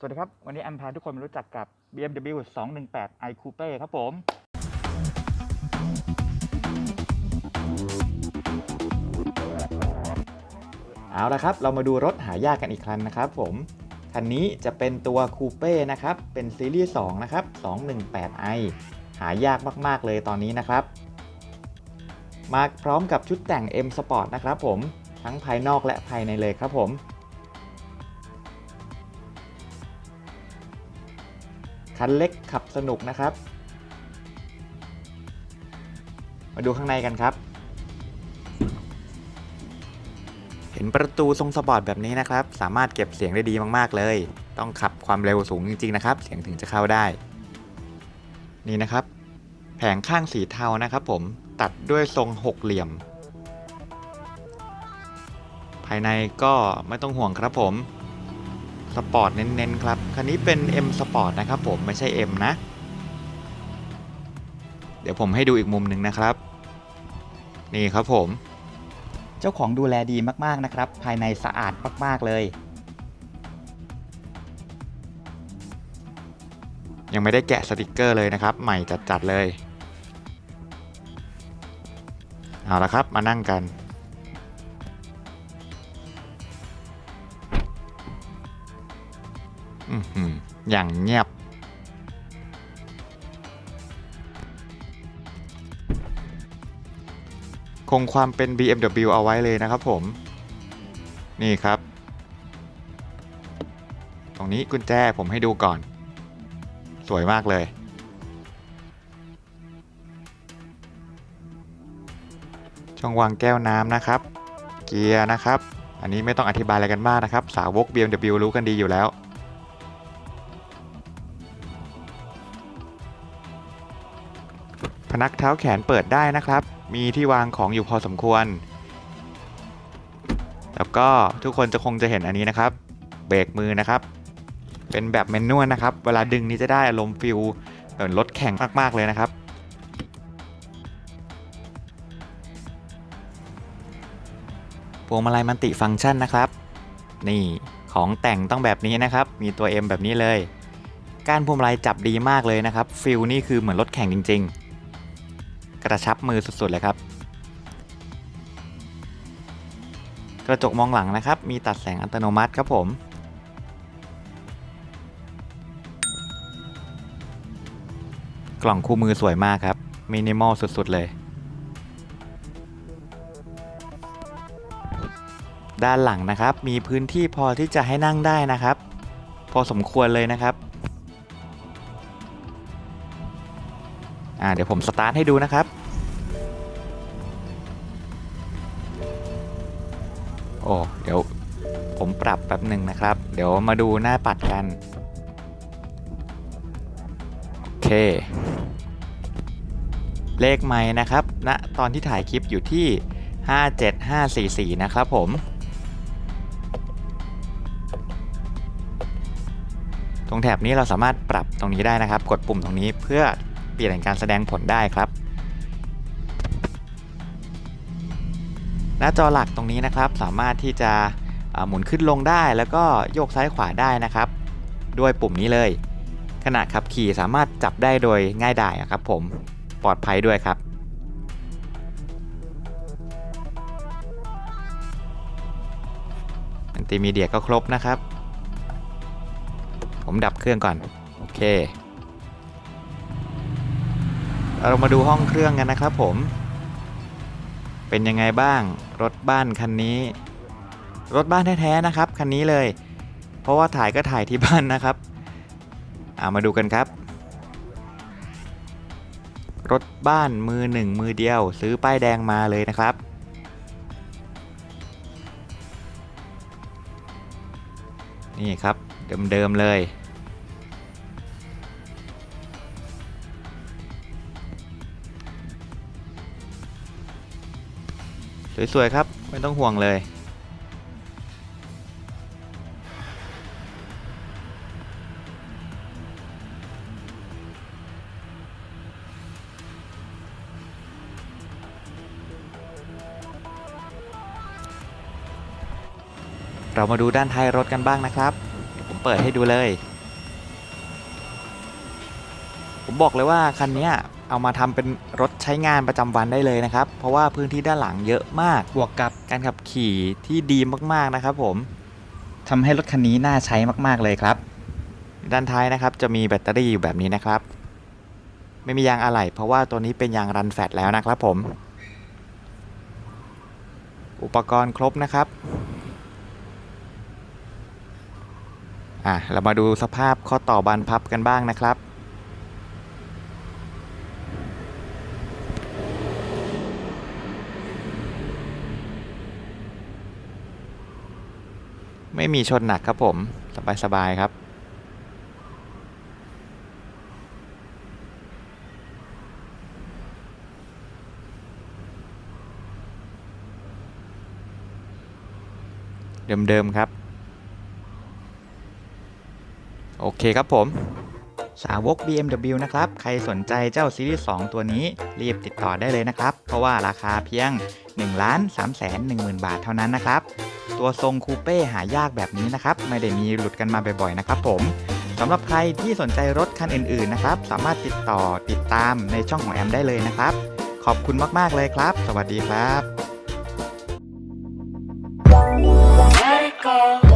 สวัสดีครับ วันนี้แอมพาทุกคนมารู้จักกับ BMW 218 i Coupe ครับผม เอาละครับ เรามาดูรถหายากกันอีกคันนะครับผม คันนี้จะเป็นตัวคูเป้นะครับ เป็นซีรีส์ 2 นะครับ 218i หายากมากๆเลยตอนนี้นะครับ มาพร้อมกับชุดแต่ง M Sport นะครับผม ทั้งภายนอกและภายในเลยครับผม คันเล็กขับสนุกนะครับ มาดูข้างในกันครับ เห็นประตูทรงสปอร์ตแบบนี้นะครับ สามารถเก็บเสียงได้ดีมากๆเลย ต้องขับความเร็วสูงจริง ๆ นะครับ เสียงถึงจะเข้าได้ นี่นะครับ แผงข้างสีเทานะครับผมตัดด้วยทรงหกเหลี่ยม ภายในก็ไม่ต้องห่วงครับผม สปอร์ตเน้นๆครับคันนี้เป็น M Sport นะครับผมไม่ใช่ M นะ เดี๋ยวผมให้ดูอีกมุมหนึ่งนะครับ นี่ครับผม เจ้าของดูแลดีมากๆนะครับ ภายในสะอาดมากๆเลย ยังไม่ได้แกะสติกเกอร์เลยนะครับ ใหม่จัดๆเลย เอาละครับมานั่งกัน อย่างเงียบ คงความเป็น BMW เอาไว้เลยนะครับผม นี่ครับ ตรงนี้กุญแจผมให้ดูก่อน สวยมากเลยช่องวางแก้วน้ำนะครับ เกียร์นะครับ อันนี้ไม่ต้องอธิบายอะไรกันมากนะครับ สาวก BMW รู้กันดีอยู่แล้ว พนักเท้าแขนเปิดได้นะครับ มีที่วางของอยู่พอสมควร แล้วก็ทุกคนจะคงจะเห็นอันนี้นะครับ เบรกมือนะครับ เป็นแบบแมนนวลนะครับ เวลาดึงนี้จะได้อารมณ์ฟิลเหมือนรถแข่งมาก ๆ เลยนะครับ พวงมาลัยมันติฟังก์ชันนะครับ นี่ของแต่งต้องแบบนี้นะครับ มีตัว M แบบนี้เลย การพวงมาลัยจับดีมากเลยนะครับ ฟิลนี่คือเหมือนรถแข่งจริง ๆ กระชับมือสุดๆเลยครับ กระจกมองหลังนะครับ มีตัดแสงอัตโนมัติครับผมกล่องคู่มือสวยมากครับ มินิมอลสุดๆเลย ด้านหลังนะครับ มีพื้นที่พอที่จะให้นั่งได้นะครับ พอสมควรเลยนะครับ อ่าเดี๋ยวผมสตาร์ทให้ดูนะครับ โอ้เดี๋ยวผมปรับแป๊บหนึ่งนะครับ เดี๋ยวมาดูหน้าปัดกัน โอเค เลขไม้นะครับณนะตอนที่ถ่ายคลิปอยู่ที่ 57544 นะครับผมตรงแถบนี้เราสามารถปรับตรงนี้ได้นะครับ กดปุ่มตรงนี้เพื่อ เปลี่ยนการแสดงผลได้ครับ หน้าจอหลักตรงนี้นะครับสามารถที่จะหมุนขึ้นลงได้แล้วก็โยกซ้ายขวาได้นะครับ ด้วยปุ่มนี้เลย ขณะขับขี่สามารถจับได้โดยง่ายดายครับผมปลอดภัยด้วยครับอันติมีเดียก็ครบนะครับ ผมดับเครื่องก่อน โอเค เรามาดูห้องเครื่องกันนะครับผม เป็นยังไงบ้าง รถบ้านคันนี้ รถบ้านแท้ๆนะครับคันนี้เลย เพราะว่าถ่ายก็ถ่ายที่บ้านนะครับอามาดูกันครับ รถบ้านมือหนึ่งมือเดียว ซื้อป้ายแดงมาเลยนะครับ นี่ครับเดิมๆเลย สวยๆครับ ไม่ต้องห่วงเลย เรามาดูด้านท้ายรถกันบ้างนะครับ ผมเปิดให้ดูเลย ผมบอกเลยว่าคันนี้ เอามาทำเป็นรถใช้งานประจำวันได้เลยนะครับ เพราะว่าพื้นที่ด้านหลังเยอะมาก บวกกับการขับขี่ที่ดีมากๆนะครับผมทำให้รถคันนี้น่าใช้มากๆเลยครับ ด้านท้ายนะครับจะมีแบตเตอรี่อยู่แบบนี้นะครับ ไม่มียางอะไหล่เพราะว่าตัวนี้เป็นยางรันแฟตแล้วนะครับผม อุปกรณ์ครบนะครับอะเรามาดูสภาพข้อต่อบานพับกันบ้างนะครับ ไม่มีชนหนักครับผม สบายๆครับเดิมๆครับ โอเคครับผม สาวก BMW นะครับ ใครสนใจเจ้าซีรีส์2ตัวนี้รีบติดต่อได้เลยนะครับ เพราะว่าราคาเพียง 1 3 1 0 0 0 0 บาทเท่านั้นนะครับ ตัวทรงคูเป้หายากแบบนี้นะครับ ไม่ได้มีหลุดกันมาบ่อยๆนะครับผมสำหรับใครที่สนใจรถคันอื่นๆนะครับ สามารถติดต่อติดตามในช่องของแอมได้เลยนะครับ ขอบคุณมากๆเลยครับ สวัสดีครับ Let it go.